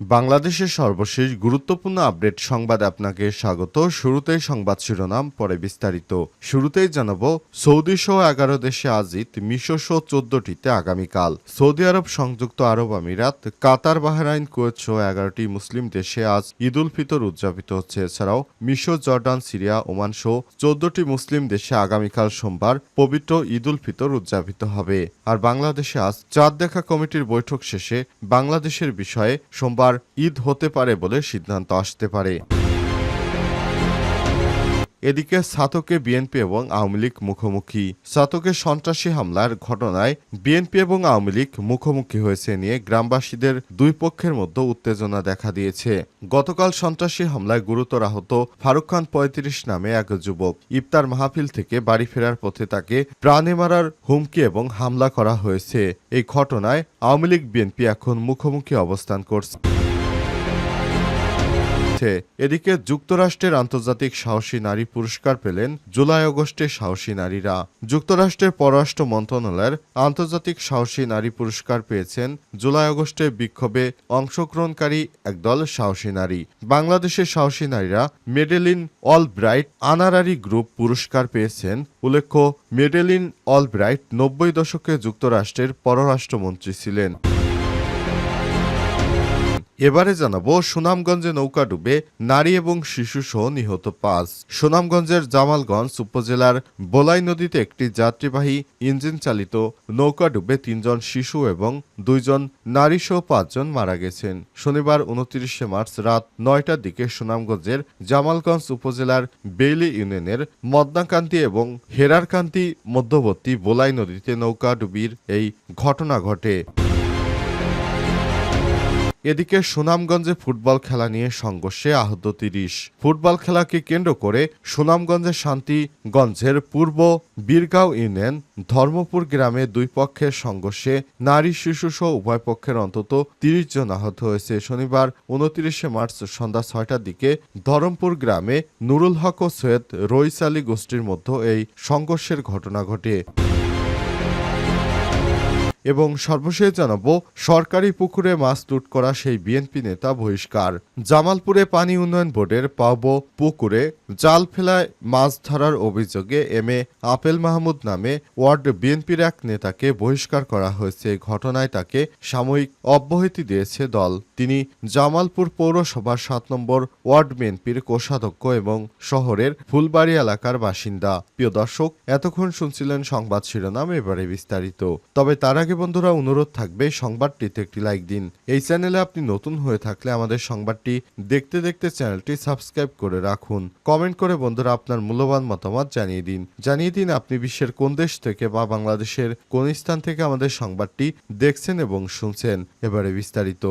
বাংলাদেশের সর্বশেষ গুরুত্বপূর্ণ আপডেট সংবাদ আপনাকে স্বাগত। শুরুতেই সংবাদ শিরোনাম, পরে বিস্তারিত। শুরুতেই জানাব, সৌদি সহ এগারো দেশে আজিত মিশর সহ চোদ্দটিতে আগামীকাল। সৌদি আরব সংযুক্ত আরব আমিরাত, কাতার, বাহরাইন, কুয়েত সহ এগারোটি মুসলিম দেশে আজ ঈদ উল ফিতর উদযাপিত হচ্ছে। এছাড়াও মিশো জর্ডান, সিরিয়া, ওমান সহ চোদ্দটি মুসলিম দেশে আগামীকাল সোমবার পবিত্র ঈদ উল ফিতর উদযাপিত হবে। আর বাংলাদেশে আজ চাঁদ দেখা কমিটির বৈঠক শেষে বাংলাদেশের বিষয়ে সোমবার ঈদ হতে পারে বলে সিদ্ধান্ত আসতে পারে। এদিকে সাতকে বিএনপি এবং আওয়ামী লীগ মুখোমুখি। সাতকে সন্ত্রাসী হামলার ঘটনায় বিএনপি এবং আওয়ামী লীগ মুখোমুখি হয়েছে নিয়ে গ্রামবাসীদের দুই পক্ষের মধ্যে উত্তেজনা দেখা দিয়েছে। গতকাল সন্ত্রাসী হামলায় গুরুতর আহত ফারুক খান পঁয়ত্রিশ নামে এক যুবক। ইফতার মাহফিল থেকে বাড়ি ফেরার পথে তাকে প্রাণে মারার হুমকি এবং হামলা করা হয়েছে। এই ঘটনায় আওয়ামী লীগ বিএনপি এখন মুখোমুখি অবস্থান করছে। হচ্ছে এদিকে যুক্তরাষ্ট্রের আন্তর্জাতিক সাহসী নারী পুরস্কার পেলেন জুলাই আগস্টে সাহসী নারীরা। যুক্তরাষ্ট্রের পররাষ্ট্র মন্ত্রণালয়ের আন্তর্জাতিক সাহসী নারী পুরস্কার পেয়েছেন জুলাই আগস্টে বিক্ষোভে অংশগ্রহণকারী একদল সাহসী নারী। বাংলাদেশের সাহসী নারীরা Madeleine Albright honorary group পুরস্কার পেয়েছেন। উল্লেখ্য, মেডেলিন অল ব্রাইট নব্বই দশকে যুক্তরাষ্ট্রের পররাষ্ট্রমন্ত্রী ছিলেন। এবারে জানাব সুনামগঞ্জে নৌকা ডুবে নারী এবং শিশু সহ নিহত পাঁচ। সুনামগঞ্জের জামালগঞ্জ উপজেলার বোলাই নদীতে একটি যাত্রীবাহী ইঞ্জিন চালিত নৌকা ডুবে তিনজন শিশু এবং দুইজন নারী সহ পাঁচজন মারা গেছেন। শনিবার উনত্রিশে মার্চ রাত নয়টার দিকে সুনামগঞ্জের জামালগঞ্জ উপজেলার বেইলি ইউনিয়নের মদনাকান্তি এবং হেরারকান্তি মধ্যবর্তী বোলাই নদীতে নৌকা ডুবির এই ঘটনা ঘটে। এদিকে সুনামগঞ্জে ফুটবল খেলা নিয়ে সংঘর্ষে আহত তিরিশ। ফুটবল খেলাকে কেন্দ্র করে সুনামগঞ্জের শান্তিগঞ্জের পূর্ব বীরগাঁও ইউনিয়ন ধর্মপুর গ্রামে দুই পক্ষের সংঘর্ষে নারী, শিশু সহ উভয় পক্ষের অন্তত তিরিশ জন আহত হয়েছে। শনিবার উনত্রিশে মার্চ সন্ধ্যা ছয়টার দিকে ধরমপুর গ্রামে নুরুল হক ও সৈয়দ রইস আলী গোষ্ঠীর মধ্যে এই সংঘর্ষের ঘটনা ঘটে। এবং সর্বশেষ জানাব, সরকারি পুকুরে মাছ লুট করা সেই বিএনপি নেতা বহিষ্কার। জামালপুরে পানি উন্নয়ন বোর্ডের পাব পুকুরে জাল ফেলায় মাছ ধরার অভিযোগে এম এ আপেল মাহমুদ নামে ওয়ার্ড বিএনপির এক নেতাকে বহিষ্কার করা হয়েছে। ঘটনায় তাকে সাময়িক অব্যাহতি দিয়েছে দল। তিনি জামালপুর পৌরসভার সাত নম্বর ওয়ার্ড বিএনপির কোষাধ্যক্ষ এবং শহরের ফুলবাড়ি এলাকার বাসিন্দা। প্রিয় দর্শক, এতক্ষণ শুনছিলেন সংবাদ শিরোনাম, এবারে বিস্তারিত। তবে তার আগে বন্ধুরা, অনুরোধ থাকবে সংবাদটিতে একটি লাইক দিন। এই চ্যানেলে আপনি নতুন হয়ে থাকলে আমাদের সংবাদটি দেখতে দেখতে চ্যানেলটি সাবস্ক্রাইব করে রাখুন। কমেন্ট করে বন্ধুরা আপনার মূল্যবান মতামত জানিয়ে দিন। জানিয়ে দিন আপনি বিশ্বের কোন দেশ থেকে বা বাংলাদেশের কোন স্থান থেকে আমাদের সংবাদটি দেখছেন এবং শুনছেন। এবারে বিস্তারিত।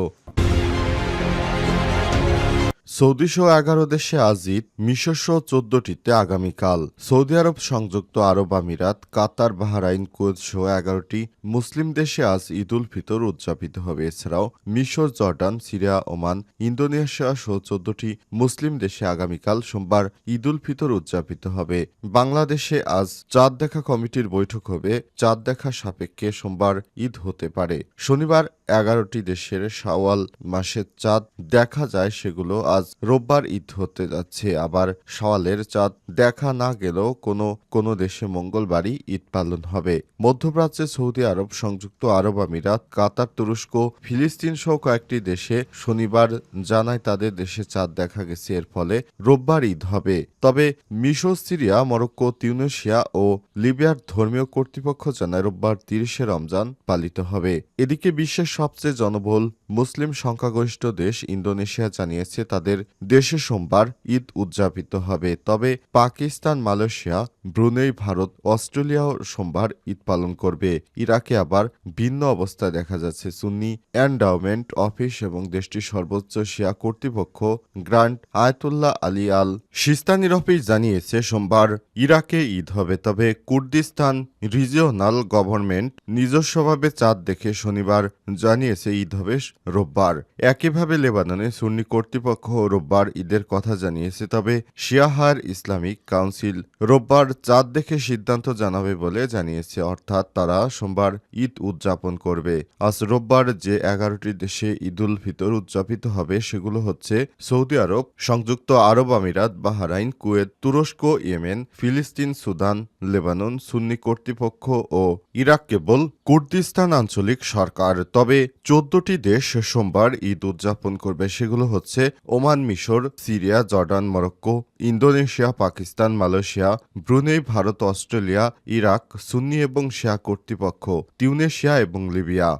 সৌদি সহ এগারো দেশে আজ ঈদ মিশর সহ চোদ্দটিতে আগামীকাল। সৌদি আরব সংযুক্ত আরব আমিরাত, কাতার, বাহরাইন, কুয়েত সহ এগারোটি মুসলিম দেশে আজ ঈদ উল ফিতর উদযাপিত হবে। এছাড়াও মিশর, জর্ডান, সিরিয়া, ওমান, ইন্দোনেশিয়া সহ চোদ্দটি মুসলিম দেশে আগামীকাল সোমবার ঈদ উল ফিতর উদযাপিত হবে। বাংলাদেশে আজ চাঁদ দেখা কমিটির বৈঠক হবে। চাঁদ দেখা সাপেক্ষে সোমবার ঈদ হতে পারে। শনিবার এগারোটি দেশের সাওয়াল মাসের চাঁদ দেখা যায়, সেগুলো আজ রোববার ঈদ হতে যাচ্ছে। আবার শাওয়ালের চাঁদ দেখা না গেলেও কোনো কোনো দেশে মঙ্গলবারই ঈদ পালন হবে। মধ্যপ্রাচ্যে সৌদি আরব, সংযুক্ত আরব আমিরাত, কাতার, তুরস্ক, ফিলিস্তিন সহ কয়েকটি দেশে শনিবার জানায় তাদের দেশে চাঁদ দেখা গেছে। এর ফলে রোববার ঈদ হবে। তবে মিশর, সিরিয়া, মরক্কো, তিউনেশিয়া ও লিবিয়ার ধর্মীয় কর্তৃপক্ষ জানায় রোববার তিরিশে রমজান পালিত হবে। এদিকে বিশ্বের সবচেয়ে জনবহুল মুসলিম সংখ্যাগরিষ্ঠ দেশ ইন্দোনেশিয়া জানিয়েছে তাদের দেশে সোমবার ঈদ উদযাপিত হবে। তবে পাকিস্তান, মালয়েশিয়া, ব্রুনেই, ভারত, অস্ট্রেলিয়াও সোমবার ঈদ পালন করবে। ইরাকে আবার ভিন্ন অবস্থা দেখা যাচ্ছে। সুন্নি এন্ডাওমেন্ট অফিস এবং দেশটির সর্বোচ্চ শিয়া কর্তৃপক্ষ গ্রান্ট আয়তুল্লাহ আলী আল সিস্তানির অফিস জানিয়েছে, সোমবার ইরাকে ঈদ হবে। তবে কুর্দিস্তান রিজিওনাল গভর্নমেন্ট নিজস্বভাবে চাঁদ দেখে শনিবার জানিয়েছে, ঈদ হবে রোববার। একইভাবে লেবাননে সুন্নি কর্তৃপক্ষ রোববার ঈদের কথা জানিয়েছে, তবে শিয়াহার ইসলামিক কাউন্সিল রোববার চাঁদ দেখে সিদ্ধান্ত জানাবে বলে জানিয়েছে, অর্থাৎ তারা সোমবার ঈদ উদযাপন করবে। আজ রোববার যে এগারোটি দেশে ঈদুল ফিতর উদযাপিত হবে, সেগুলো হচ্ছে সৌদি আরব, সংযুক্ত আরব আমিরাত, বাহারাইন, কুয়েত, তুরস্ক, ইয়েমেন, ফিলিস্তিন, সুদান, লেবানন, সুন্নি কর্তৃপক্ষ ও ইরাক কেবল কুর্দিস্তান আঞ্চলিক সরকার। তবে চোদ্দটি দেশ সোমবার ঈদ উদযাপন করবে সেগুলো হচ্ছে ওমান, মিশর, Syria, Jordan, Morocco, Indonesia, Pakistan, Malaysia, Brunei, Bharat, Australia, Iraq, সুন্নি এবং শিয়া কর্তৃপক্ষ টিউনেশিয়া এবং লিবিয়া।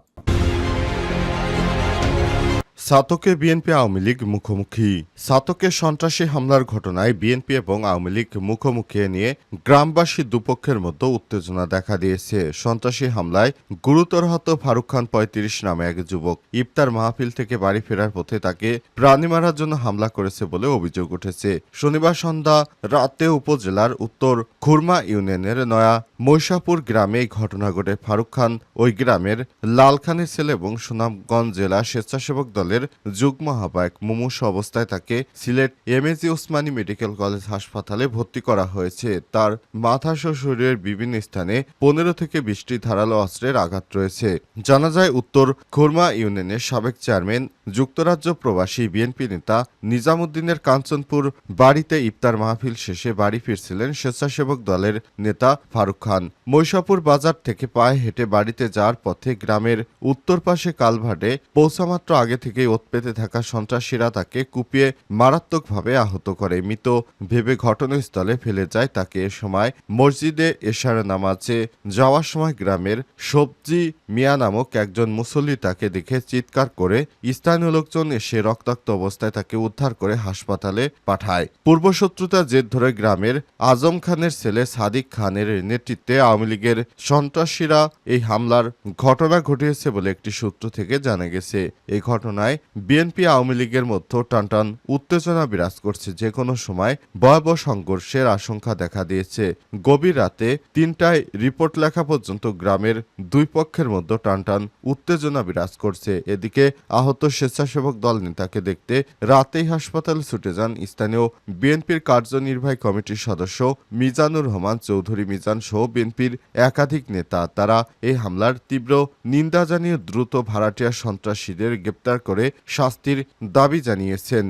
সাতকে বিএনপি আওয়ামী লীগ মুখোমুখি। সাতকে সন্ত্রাসী হামলার ঘটনায় বিএনপি এবং আওয়ামী লীগ মুখোমুখি নিয়ে গ্রামবাসী দুপক্ষের মধ্যে উত্তেজনা দেখা দিয়েছে। সন্ত্রাসী হামলায় গুরুতর হত ফারুক খান পঁয়ত্রিশ নামে এক যুবক। ইফতার মাহফিল থেকে বাড়ি ফেরার পথে তাকে প্রাণী মারার জন্য হামলা করেছে বলে অভিযোগ উঠেছে। শনিবার সন্ধ্যা রাতে উপজেলার উত্তর খুরমা ইউনিয়নের নয়া মৈশাপুর গ্রামে এই ঘটনা ঘটে। ফারুক খান ওই গ্রামের লালখানের ছেলে এবং সুনামগঞ্জ জেলা স্বেচ্ছাসেবক দলের যুগ্ম আহ্বায়ক মুমূর্ষ অবস্থায় তাকে Sylhet MAG Osmani medical college হাসপাতালে ভর্তি করা হয়েছে। তার মাথা সহ শরীরের বিভিন্ন স্থানে পনেরো থেকে বিশটি ধারালো অস্ত্রের আঘাত রয়েছে। জানা যায়, উত্তর খুরমা ইউনিয়নের সাবেক চেয়ারম্যান, যুক্তরাজ্য প্রবাসী বিএনপি নেতা নিজামুদ্দিনের কাঞ্চনপুর বাড়িতে ইফতার মাহফিল শেষে বাড়ি ফিরছিলেন স্বেচ্ছাসেবক দলের নেতা ফারুক খান। মৈশাপুর বাজার থেকে পায়ে হেঁটে বাড়িতে যাওয়ার পথে গ্রামের উত্তর পাশে কালভাটে পৌঁছামাত্র আগে থেকেই ওত পেতে থাকা সন্ত্রাসীরা তাকে কুপিয়ে মারাত্মকভাবে আহত করে। মৃত ভেবে ঘটনাস্থলে ফেলে যায় তাকে। এ সময় মসজিদে এশার নামাজে যাওয়ার সময় গ্রামের সবজি মিয়া নামক একজন মুসল্লি তাকে দেখে চিৎকার করে স্থানীয় লোকজন এসে রক্তাক্ত অবস্থায় তাকে উদ্ধার করে হাসপাতালে পাঠায়। পূর্বশত্রুতার জের ধরে গ্রামের আজম খানের ছেলে সাদিক খানের নেতৃত্বে আওয়ামী লীগের সন্ত্রাসীরা এই হামলার ঘটনা ঘটিয়েছে বলে একটি সূত্র থেকে জানা গেছে। এই ঘটনায় বিএনপি আওয়ামী লীগের মধ্যে টানটান উত্তেজনা বিরাজ করছে যে কোনো সময়। ভয়াবহ সংঘর্ষের আশঙ্কা দেখা দিয়েছে। গভীর রাতে তিনটায় রিপোর্ট লেখা পর্যন্ত গ্রামের দুই পক্ষের মধ্যে টানটান উত্তেজনা বিরাজ করছে। এদিকে আহত স্বেচ্ছাসেবক দল নেতাকে দেখতে রাতেই হাসপাতালে ছুটে যান স্থানীয় বিএনপির কার্যনির্বাহী কমিটির সদস্য মিজানুর রহমান চৌধুরী মিজান সহ বিএনপির একাধিক নেতা। তারা এই হামলার তীব্র নিন্দা জানিয়ে দ্রুত ভাড়াটিয়া সন্ত্রাসীদের গ্রেপ্তার করে শাস্তির দাবি জানিয়েছেন।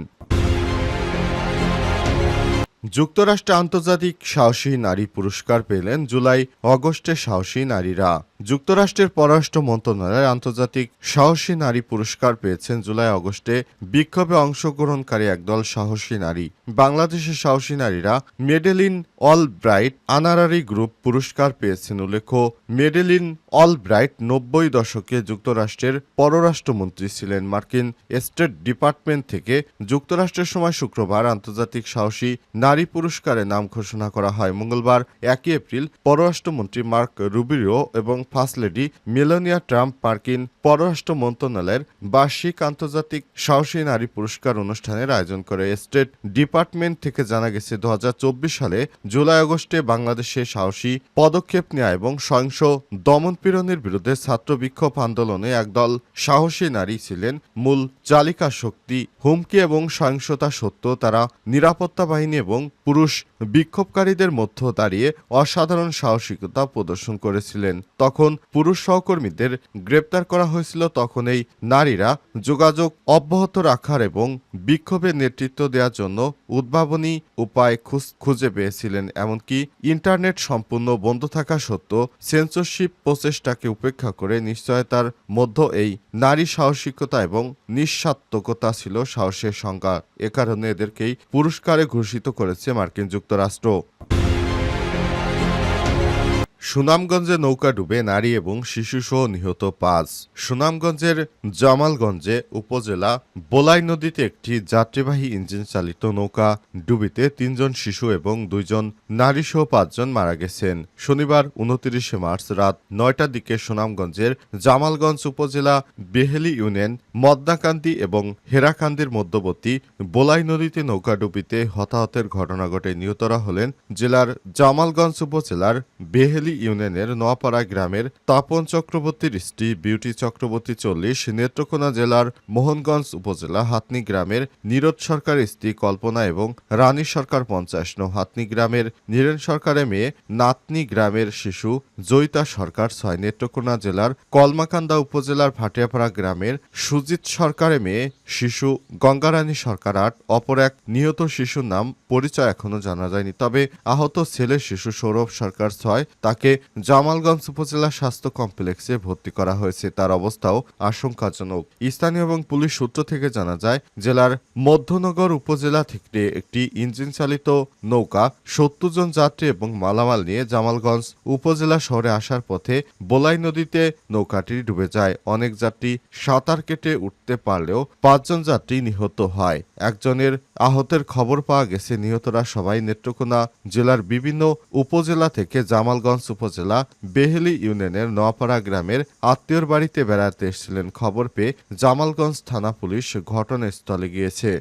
যুক্তরাষ্ট্রে আন্তর্জাতিক সাহসী নারী পুরস্কার পেলেন জুলাই অগস্টে সাহসী নারীরা। যুক্তরাষ্ট্রের পররাষ্ট্র মন্ত্রণালয়ের আন্তর্জাতিক সাহসী নারী পুরস্কার পেয়েছেন জুলাই অগস্টে। বিক্ষোভে অংশগ্রহণকারী একদল সাহসী নারী। বাংলাদেশের সাহসী নারীরা Madeleine Albright honorary group পুরস্কার পেয়েছেন উল্লেখ্য, মেডেলিন অল ব্রাইট নব্বই দশকে যুক্তরাষ্ট্রের পররাষ্ট্রমন্ত্রী ছিলেন। মার্কিন স্টেট ডিপার্টমেন্ট থেকে যুক্তরাষ্ট্রের সময় শুক্রবার আন্তর্জাতিক সাহসী নারী পুরস্কারে নাম ঘোষণা করা হয়। মঙ্গলবার একই এপ্রিল পররাষ্ট্রমন্ত্রী মার্ক রুবিরিও এবং ফার্স্ট লেডি মেলানিয়া ট্রাম্প মার্কিন পররাষ্ট্র মন্ত্রণালয়ের বার্ষিক আন্তর্জাতিক সাহসী নারী পুরস্কার অনুষ্ঠানের আয়োজন করে স্টেট ডিপার্টমেন্ট থেকে জানা গেছে দু হাজার চব্বিশ সালে জুলাই আগস্টে বাংলাদেশে সাহসী পদক্ষেপ নেওয়া এবং সহিংস দমনপীড়নের বিরুদ্ধে ছাত্র বিক্ষোভ আন্দোলনে একদল সাহসী নারী ছিলেন মূল চালিকা শক্তি। হুমকি এবং সহিংসতা সত্ত্বেও তারা নিরাপত্তা বাহিনী এবং পুরুষ বিক্ষোভকারীদের মধ্য দাঁড়িয়ে অসাধারণ সাহসিকতা প্রদর্শন করেছিলেন। তখন পুরুষ সহকর্মীদের গ্রেপ্তার করা হয়েছিল। তখন এই নারীরা যোগাযোগ অব্যাহত রাখার এবং বিক্ষোভের নেতৃত্ব দেওয়ার জন্য উদ্ভাবনী উপায় খুঁজে পেয়েছিলেন। এমনকি ইন্টারনেট সম্পূর্ণ বন্ধ থাকা সত্ত্বেও সেন্সরশিপ প্রচেষ্টাকে উপেক্ষা করে নিশ্চয়তার মধ্য এই নারী সাহসিকতা এবং নিঃস্বাত্মকতা ছিল সাহসের সংজ্ঞা। এ কারণে এদেরকেই পুরস্কারে ঘোষিত করেছে মার্কিন যুক্তরাষ্ট্র সুনামগঞ্জে নৌকা ডুবে নারী এবং শিশুসহ নিহত পাঁচ। সুনামগঞ্জের জামালগঞ্জে উপজেলা বোলাই নদীতে একটি যাত্রীবাহী ইঞ্জিন চালিত নৌকা ডুবিতে তিনজন শিশু এবং দুইজন নারীসহ পাঁচজন মারা গেছেন। শনিবার উনত্রিশে মার্চ রাত নয়টার দিকে সুনামগঞ্জের জামালগঞ্জ উপজেলা বেহেলি ইউনিয়ন, মদনাকান্দি এবং হেরাকান্দির মধ্যবর্তী বোলাই নদীতে নৌকা ডুবিতে হতাহতের ঘটনা ঘটে নিহতরা হলেন জেলার জামালগঞ্জ উপজেলার বেহেলি ইউনিয়নের নোয়াপাড়া গ্রামের তাপন চক্রবর্তীর স্ত্রী বিউটি চক্রবর্তী চল্লিশ নেত্রকোনা জেলার মোহনগঞ্জ উপজেলা হাতনি গ্রামের নীরজ সরকারের স্ত্রী কল্পনা এবং রানী সরকার পঞ্চাশ নং হাতনি গ্রামের নীরেন সরকারের মেয়ে নাতনি গ্রামের শিশু জয়িতা সরকার ছয় নেত্রকোনা জেলার কলমাকান্দা উপজেলার ভাটিয়াপাড়া গ্রামের সুজিত সরকারের মেয়ে শিশু গঙ্গারানী সরকার আট, অপর এক নিহত শিশুর নাম পরিচয় এখনও জানা যায়নি। তবে আহত ছেলে শিশু সৌরভ সরকার ছয়, তাকে জামালগঞ্জ উপজেলা স্বাস্থ্য কমপ্লেক্সে ভর্তি করা হয়েছে। তার অবস্থাও আশঙ্কাজনক। স্থানীয় এবং পুলিশ সূত্র থেকে জানা যায়, জেলার মধ্যনগর উপজেলা থেকে একটি ইঞ্জিন চালিত নৌকা সত্তর জন যাত্রী এবং মালামাল নিয়ে জামালগঞ্জ উপজেলা শহরে আসার পথে বোলাই নদীতে নৌকাটি ডুবে যায়। অনেক যাত্রী সাঁতার কেটে উঠতে পারলেও পাঁচজন যাত্রী নিহত হয়। একজনের আহতের খবর পাওয়া গেছে। নিহতরা সবাই নেত্রকোনা জেলার বিভিন্ন উপজেলা থেকে জামালগঞ্জ উপজেলা বেহেলি ইউনিয়নের নোয়াপাড়া গ্রামের আত্মীয়র বাড়িতে বেড়াতে এসেছিলেন খবর পেয়ে জামালগঞ্জ থানা পুলিশ ঘটনাস্থলে গিয়েছে।